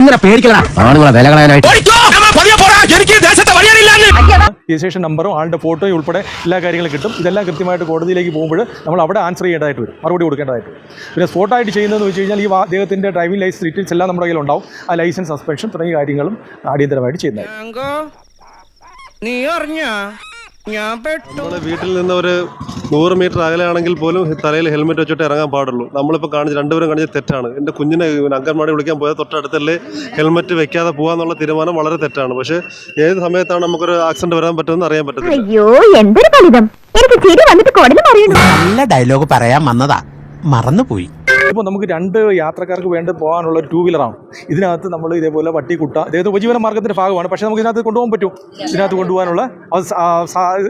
ഇങ്ങനെ രജിസ്ട്രേഷൻ നമ്പറും ആളുടെ ഫോട്ടോയും ഉൾപ്പെടെ എല്ലാ കാര്യങ്ങളും കിട്ടും. ഇതെല്ലാം കൃത്യമായിട്ട് കോടതിയിലേക്ക് പോകുമ്പോൾ നമ്മൾ അവിടെ ആൻസർ ചെയ്യേണ്ടതായിട്ട് വരും. മറുപടി കൊടുക്കേണ്ടതായിട്ട് പിന്നെ സ്പോട്ടായിട്ട് ചെയ്യുന്നതെന്ന് വെച്ച് കഴിഞ്ഞാൽ ഈ അദ്ദേഹത്തിന്റെ ഡ്രൈവിംഗ് ലൈസൻസ് ഡീറ്റെയിൽസ് എല്ലാം നമ്മുടെ കയ്യിലുണ്ടാവും. ആ ലൈസൻസ് സസ്പെൻഷൻ തുടങ്ങിയ കാര്യങ്ങളും അടിയന്തരമായിട്ട് ചെയ്യുന്നത് നീ അറിഞ്ഞ? ഞാൻ പെട്ടു. വീട്ടിൽ നിന്ന് ഒരു നൂറ് മീറ്റർ അകലെയാണെങ്കിൽ പോലും തലയിൽ ഹെൽമെറ്റ് വെച്ചിട്ട് ഇറങ്ങാൻ പാടുള്ളൂ. നമ്മളിപ്പോൾ കാണിച്ച് രണ്ടുപേരും കാണിച്ച തെറ്റാണ്. എന്റെ കുഞ്ഞിനെ അംഗൻവാടി വിളിക്കാൻ പോയാൽ തൊട്ടടുത്തല്ലേ ഹെൽമെറ്റ് വെക്കാതെ പോകാന്നുള്ള തീരുമാനം വളരെ തെറ്റാണ്. പക്ഷേ ഏത് സമയത്താണ് നമുക്കൊരു ആക്സിഡന്റ് വരാൻ പറ്റുമെന്ന് അറിയാൻ പറ്റുന്നത് അയ്യോ എന്തൊരു എനിക്ക് ചിരി വന്നിട്ട് നല്ല ഡയലോഗ് പറയാൻ വന്നതാ. മറന്നുപോയി. ഇപ്പോൾ നമുക്ക് രണ്ട് യാത്രക്കാർക്ക് വേണ്ടി പോകാനുള്ള ഒരു ടൂ വീലറാണ് ഇതിനകത്ത് നമ്മൾ ഇതേപോലെ വട്ടിക്കുട്ട ഇദ്ദേഹത്തെ ഉപജീവന മാർഗത്തിന്റെ ഭാഗമാണ്. പക്ഷേ നമുക്ക് ഇതിനകത്ത് കൊണ്ടുപോകാൻ പറ്റും. ഇതിനകത്ത് കൊണ്ടുപോകാനുള്ള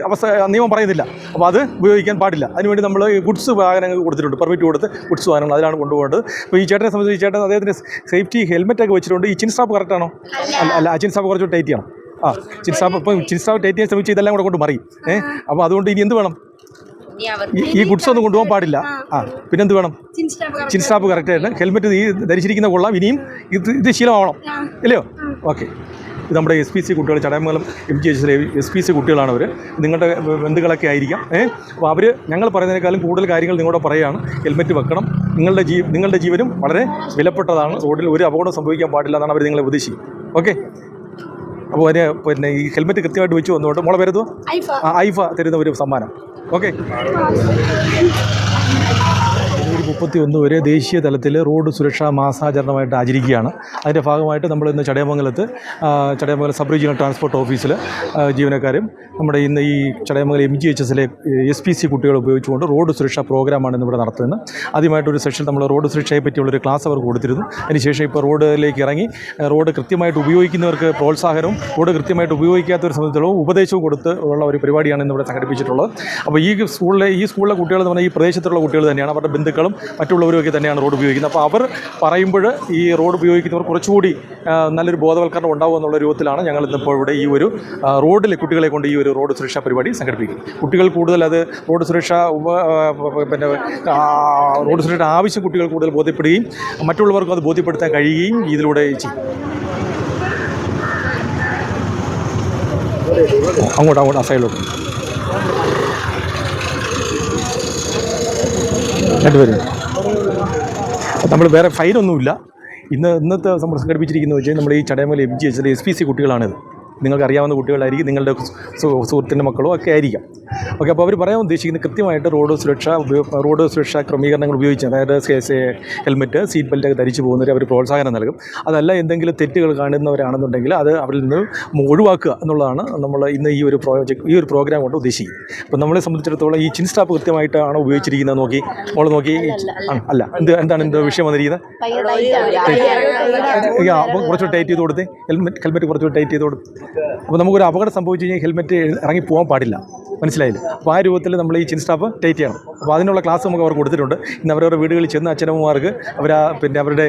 അവസ്ഥ നിയമം പറയുന്നില്ല. അപ്പോൾ അത് ഉപയോഗിക്കാൻ പാടില്ല. അതിനുവേണ്ടി നമ്മൾ ഗുഡ്സ് വാഹനങ്ങൾ കൊടുത്തിട്ടുണ്ട്. പെർമിറ്റ് കൊടുത്ത് ഗുഡ്സ് വാഹനങ്ങൾ അതിലാണ് കൊണ്ടുപോകേണ്ടത്. അപ്പോൾ ഈ ചേട്ടനെ സംബന്ധിച്ച് ചേട്ടൻ അദ്ദേഹത്തിന്റെ സേഫ്റ്റി ഹെൽമെറ്റ് ഒക്കെ വെച്ചിട്ടുണ്ട്. ഈ ചിൻ സ്റ്റാപ്പ് കറക്റ്റാണോ അല്ല അല്ല ചിൻ സ്റ്റാപ്പ് കുറച്ച് ടൈറ്റ് ചെയ്യണം. ആ ചിൻ സ്റ്റാപ്പ് ഇപ്പം ചിൻ സ്റ്റാപ്പ് ടൈറ്റ് ചെയ്യാൻ ശ്രമിച്ച് ഇതെല്ലാം കൂടെ കൊണ്ട് മറിയും. ഏഹ് അപ്പോൾ അതുകൊണ്ട് ഇനി എന്ത് വേണം? ഈ- ഗുഡ്സ് ഒന്നും കൊണ്ടുപോകാൻ പാടില്ല. ആ പിന്നെന്ത് വേണം? ചിൻ സ്റ്റാപ്പ് കറക്റ്റ് ആയിരുന്നു. ഹെൽമെറ്റ് ഈ ധരിച്ചിരിക്കുന്ന കൊള്ളാം. ഇനിയും ഇത് ഇത് ശീലമാവണം. ഇല്ലയോ? ഓക്കെ. ഇത് നമ്മുടെ എസ് പി സി കുട്ടികൾ Chadayamangalam M G H S P C കുട്ടികളാണ് അവർ നിങ്ങളുടെ ബന്ധുക്കളൊക്കെ ആയിരിക്കാം. ഏ? അപ്പോൾ അവർ ഞങ്ങൾ പറയുന്നതിനേക്കാളും കൂടുതൽ കാര്യങ്ങൾ നിങ്ങളോട് പറയുകയാണ്. ഹെൽമെറ്റ് വെക്കണം. നിങ്ങളുടെ ജീ നിങ്ങളുടെ ജീവനും വളരെ വിലപ്പെട്ടതാണ്. റോഡിൽ ഒരു അപകടം സംഭവിക്കാൻ പാടില്ല എന്നാണ് അവർ നിങ്ങളെ ഉപദേശിക്കുന്നത് ഓക്കെ? അപ്പോൾ അതിന് പിന്നെ ഈ ഹെൽമെറ്റ് കൃത്യമായിട്ട് വെച്ച് വന്നുകൊണ്ട് മോളെ വരുന്നു ഐഫ തരുന്ന ഒരു സമ്മാനം. ഓക്കെ. മുപ്പത്തി ഒന്ന് വരെ ദേശീയ തലത്തിൽ റോഡ് സുരക്ഷാ മാസാചരണമായിട്ട് ആചരിക്കുകയാണ്. അതിന്റെ ഭാഗമായിട്ട് നമ്മൾ ഇന്ന് ചടയമംഗലത്ത് ചടയമംഗലം സബ് റീജിയണൽ ട്രാൻസ്പോർട്ട് ഓഫീസിൽ ജീവനക്കാരും നമ്മുടെ ഇന്ന് ഈ ചടയമംഗലം എം ജി എച്ച് എസിലെ എസ് പി സി കുട്ടികൾ ഉപയോഗിച്ചുകൊണ്ട് റോഡ് സുരക്ഷാ പ്രോഗ്രാമാണ് ഇന്ന് ഇവിടെ നടത്തുന്നത് ആദ്യമായിട്ടൊരു സെഷൻ നമ്മൾ റോഡ് സുരക്ഷയെ പറ്റിയുള്ളൊരു ക്ലാസ് അവർ കൊടുത്തിരുന്നു. അതിനുശേഷം ഇപ്പോൾ റോഡിലേക്ക് ഇറങ്ങി റോഡ് കൃത്യമായിട്ട് ഉപയോഗിക്കുന്നവർക്ക് പ്രോത്സാഹനവും റോഡ് കൃത്യമായിട്ട് ഉപയോഗിക്കാത്ത ഒരു സംബന്ധിച്ചോളം ഉപദേശവും കൊടുത്ത് ഉള്ള ഒരു പരിപാടിയാണ് ഇന്ന് ഇവിടെ സംഘടിപ്പിച്ചിട്ടുള്ളത്. അപ്പോൾ ഈ സ്കൂളിലെ ഈ സ്കൂളിലെ കുട്ടികൾ എന്ന് പറഞ്ഞാൽ ഈ പ്രദേശത്തുള്ള കുട്ടികൾ തന്നെയാണ്. അവരുടെ ബന്ധുക്കളും മറ്റുള്ളവരും ഒക്കെ തന്നെയാണ് റോഡ് ഉപയോഗിക്കുന്നത്. അപ്പോൾ അവർ പറയുമ്പോൾ ഈ റോഡ് ഉപയോഗിക്കുന്നവർ കുറച്ചുകൂടി നല്ലൊരു ബോധവൽക്കരണം ഉണ്ടാവും എന്നുള്ള രൂപത്തിലാണ് ഞങ്ങൾ ഇന്നിപ്പോൾ ഇവിടെ ഈ ഒരു റോഡിലെ കുട്ടികളെ കൊണ്ട് ഈ ഒരു റോഡ് സുരക്ഷാ പരിപാടി സംഘടിപ്പിക്കുന്നത്. കുട്ടികൾ കൂടുതൽ അത് റോഡ് സുരക്ഷ പിന്നെ റോഡ് സുരക്ഷ ആവശ്യം കുട്ടികൾ കൂടുതൽ ബോധ്യപ്പെടുകയും മറ്റുള്ളവർക്കും അത് ബോധ്യപ്പെടുത്താൻ കഴിയുകയും ഇതിലൂടെ ചെയ്യും. അങ്ങോട്ട് അങ്ങോട്ട് സൈഡിലോട്ട് രണ്ടുപേരും നമ്മൾ വേറെ ഫൈനൊന്നുമില്ല. ഇന്ന് ഇന്നത്തെ നമ്മൾ സംഘടിപ്പിച്ചിരിക്കുന്നത് വെച്ചാൽ നമ്മൾ ഈ Chadayamala M G H S P C കുട്ടികളാണിത്. നിങ്ങൾക്ക് അറിയാവുന്ന കുട്ടികളായിരിക്കും നിങ്ങളുടെ സുഹൃത്തിന്റെ മക്കളോ ഒക്കെ ആയിരിക്കാം. ഓക്കെ അപ്പോൾ അവർ പറയാൻ ഉദ്ദേശിക്കുന്നത് കൃത്യമായിട്ട് റോഡ് സുരക്ഷ റോഡ് സുരക്ഷാ ക്രമീകരണങ്ങൾ ഉപയോഗിച്ച് അതായത് ഹെൽമെറ്റ് സീറ്റ് ബെൽറ്റ് ഒക്കെ ധരിച്ചു പോകുന്നവർ അവർ പ്രോത്സാഹനം നൽകും. അതല്ല എന്തെങ്കിലും തെറ്റുകൾ കാണുന്നവരാണെന്നുണ്ടെങ്കിൽ അത് അവരിൽ നിന്ന് ഒഴിവാക്കുക എന്നുള്ളതാണ് നമ്മൾ ഇന്ന് ഈ ഒരു പ്രോജക്റ്റ് ഈ ഒരു പ്രോഗ്രാം കൊണ്ട് ഉദ്ദേശിക്കുന്നത്. അപ്പോൾ നമ്മളെ സംബന്ധിച്ചിടത്തോളം ഈ ചിൻ സ്റ്റാപ്പ് കൃത്യമായിട്ടാണ് ഉപയോഗിച്ചിരിക്കുന്നത്. നോക്കി മോൾ നോക്കി. ആ, അല്ല എന്ത് എന്താണ് എന്ത് വിഷയം വന്നിരിക്കുന്നത്? അപ്പോൾ കുറച്ചുകൂടി ടൈറ്റ് ചെയ്ത് കൊടുത്ത്. ഹെൽമെറ്റ് ഹെൽമെറ്റ് കുറച്ചുകൂടി ടൈറ്റ് ചെയ്ത് കൊടുത്ത്. അപ്പോൾ നമുക്കൊരു അപകടം സംഭവിച്ചു കഴിഞ്ഞാൽ ഹെൽമെറ്റ് ഇറങ്ങി പോകാൻ പാടില്ല. മനസ്സിലായില്ല? അപ്പോൾ ആ രൂപത്തിൽ നമ്മൾ ഈ ചിൻ സ്റ്റാഫ് ടൈറ്റ് ചെയ്യണം. അപ്പോൾ അതിനുള്ള ക്ലാസ് നമുക്ക് അവർ കൊടുത്തിട്ടുണ്ട്. ഇന്ന് അവരവരുടെ വീടുകളിൽ ചെന്ന് അച്ഛനമ്മമാർക്ക് അവർ പിന്നെ അവരുടെ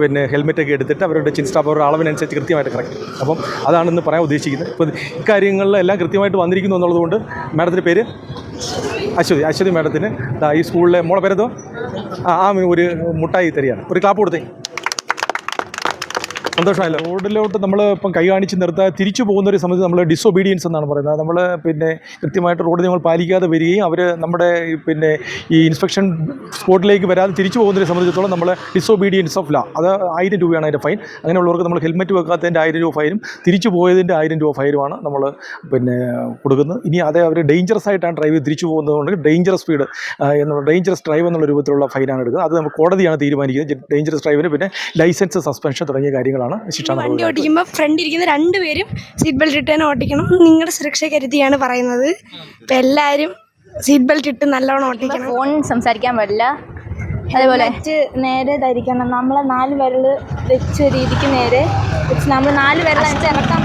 പിന്നെ ഹെൽമെറ്റൊക്കെ എടുത്തിട്ട് അവരുടെ ചിൻ സ്റ്റാഫ് അവരുടെ അളവിനനുസരിച്ച് കൃത്യമായിട്ട് കറക്റ്റ് അപ്പം അതാണ് ഇന്ന് പറയാൻ ഉദ്ദേശിക്കുന്നത്. ഇപ്പോൾ ഇക്കാര്യങ്ങളിലെല്ലാം കൃത്യമായിട്ട് വന്നിരിക്കുന്നു എന്നുള്ളതുകൊണ്ട് മാഡത്തിന്റെ പേര് അശ്വതി. അശ്വതി മാഡത്തിന് ഈ സ്കൂളിലെ മോളെ പേരെന്തോ? ആ ഒരു മുട്ടായി തരികയാണ്. ഒരു ക്ലാപ്പ് കൊടുത്തേ. സന്തോഷമായല്ലോ. റോഡിലോട്ട് നമ്മൾ ഇപ്പം കൈ കാണിച്ച് നിർത്താൻ തിരിച്ചു പോകുന്നവരെ സംബന്ധിച്ച് നമ്മൾ ഡിസൊബീഡിയൻസ് എന്നാണ് പറയുന്നത്. നമ്മൾ പിന്നെ കൃത്യമായിട്ട് റോഡ് നമ്മൾ പാലിക്കാതെ വരികയും അവർ നമ്മുടെ പിന്നെ ഈ ഇൻസ്പെക്ഷൻ സ്പോട്ടിലേക്ക് വരാതെ തിരിച്ചു പോകുന്നവരെ സംബന്ധിച്ചിടത്തോളം നമ്മൾ ഡിസൊബീഡിയൻസ് ഓഫ് ലാ അത് ആയിരം രൂപയാണ് അതിന്റെ ഫൈൻ അങ്ങനെയുള്ളവർക്ക് നമ്മൾ ഹെൽമെറ്റ് വെക്കാത്തതിന്റെ ആയിരം രൂപ ഫൈനും തിരിച്ചു പോയതിന്റെ ആയിരം രൂപ ഫൈനുമാണ് നമ്മൾ പിന്നെ കൊടുക്കുന്നത്. ഇനി അതേ അവർ ഡേഞ്ചറസ് ആയിട്ടാണ് ഡ്രൈവ് തിരിച്ചു പോകുന്നതുകൊണ്ട് ഡേഞ്ചറസ് സ്പീഡ് എന്നുള്ള ഡേഞ്ചറസ് ഡ്രൈവ് എന്നുള്ള രൂപത്തിലുള്ള ഫൈനാണ് എടുക്കുന്നത്. അത് നമ്മൾ കോടതിയാണ് തീരുമാനിക്കുന്നത്. ഡേഞ്ചറസ് ഡ്രൈവിന് പിന്നെ ലൈസൻസ് സസ്പെൻഷൻ തുടങ്ങിയ കാര്യങ്ങളാണ്. ശിക്ഷ വണ്ടി ഓടിക്കുമ്പോൾ ഫ്രണ്ട് ഇരിക്കുന്ന രണ്ടുപേരും സീറ്റ് ബെൽറ്റ് ഇട്ട് തന്നെ ഓട്ടിക്കണം. നിങ്ങളുടെ സുരക്ഷ കരുതിയാണ് പറയുന്നത്. ഇപ്പം എല്ലാവരും സീറ്റ് ബെൽറ്റ് ഇട്ട് നല്ലോണം ഓടിക്കണം ഫോൺ സംസാരിക്കാൻ പാടില്ല. അതേപോലെ നേരെ ധരിക്കണം. നമ്മളെ നാല് വിരൽ വെച്ച രീതിക്ക് നേരെ. വെച്ച് നമ്മൾ നാല് വിരൽ വെച്ച് ഇറക്കാൻ